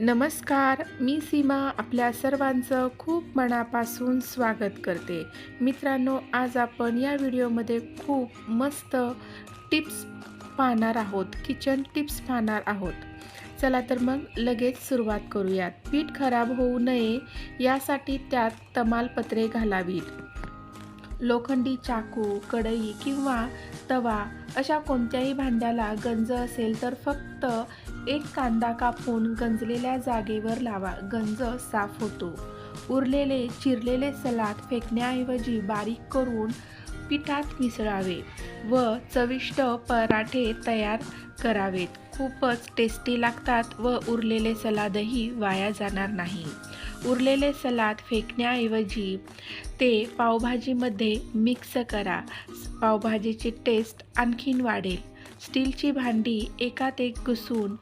नमस्कार मी सीमा आपल्या सर्वांचं खूप मनापासून स्वागत करते. मित्रांनो आज आपण या व्हिडिओमध्ये खूप मस्त टिप्स पाहणार आहोत किचन टिप्स पाहणार आहोत. चला तर मग लगेच सुरुवात करूयात. पीठ खराब होऊ नये यासाठी त्यात तमालपत्रे घालावीत. लोखंडी चाकू कढई किंवा तवा अशा कोणत्याही भांड्याला गंज असेल तर फक्त एक कांदा कापून गंजलेल्या जागेवर लावा. गंज साफ होतो. उरलेले चिरलेले सलाद फेकण्याऐवजी बारीक करून पिठात मिसळावे व चविष्ट पराठे तयार करावेत. खूपच टेस्टी लागतात व उरलेले सलादही वाया जाणार नाही. उरलेले सलाद फेकण्याऐवजी ते पावभाजीमध्ये मिक्स करा. पावभाजीची टेस्ट आणखीन वाढेल. स्टीलची भांडी एकात एक घुसून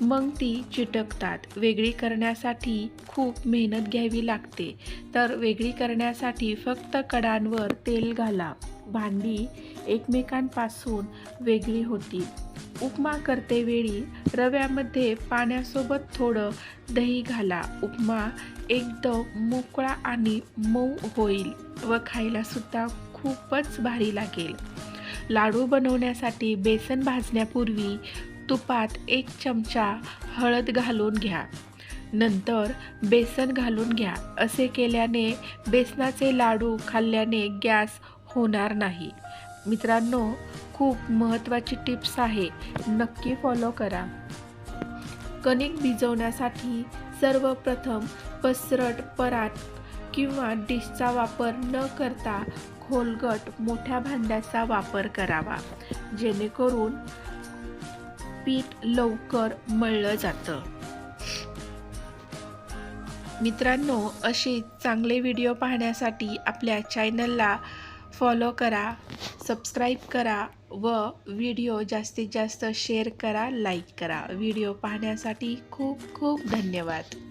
मग ती चिटकतात. वेगळी करण्यासाठी खूप मेहनत घ्यावी लागते. तर वेगळी करण्यासाठी फक्त कडांवर तेल घाला. भांडी एकमेकांपासून वेगळी होती उपमा करते वेळी रव्यामध्ये पाण्यासोबत थोडं दही घाला. उपमा एकदम मोकळा आणि मऊ होईल व खायलासुद्धा खूपच भारी लागेल. लाडू बनवण्यासाठी बेसन भाजण्यापूर्वी तुपात एक चमचा हळद घालून घ्या. नंतर बेसन घालून घ्या. असे केल्याने बेसनाचे लाडू खाल्ल्याने गॅस होणार नाही. मित्रांनो खूप महत्त्वाची टिप्स आहे. नक्की फॉलो करा. कणिक भिजवण्यासाठी सर्वप्रथम पसरट परात किंवा डिशचा वापर न करता खोलगट मोठ्या भांड्याचा वापर करावा. जेणेकरून पीठ लवकर मळलं जातं. मित्रांनो असे चांगले व्हिडिओ पाहण्यासाठी आपल्या चॅनलला फॉलो करा सबस्क्राईब करा व व्हिडिओ जास्तीत जास्त शेअर करा लाईक करा. व्हिडिओ पाहण्यासाठी खूप खूप धन्यवाद.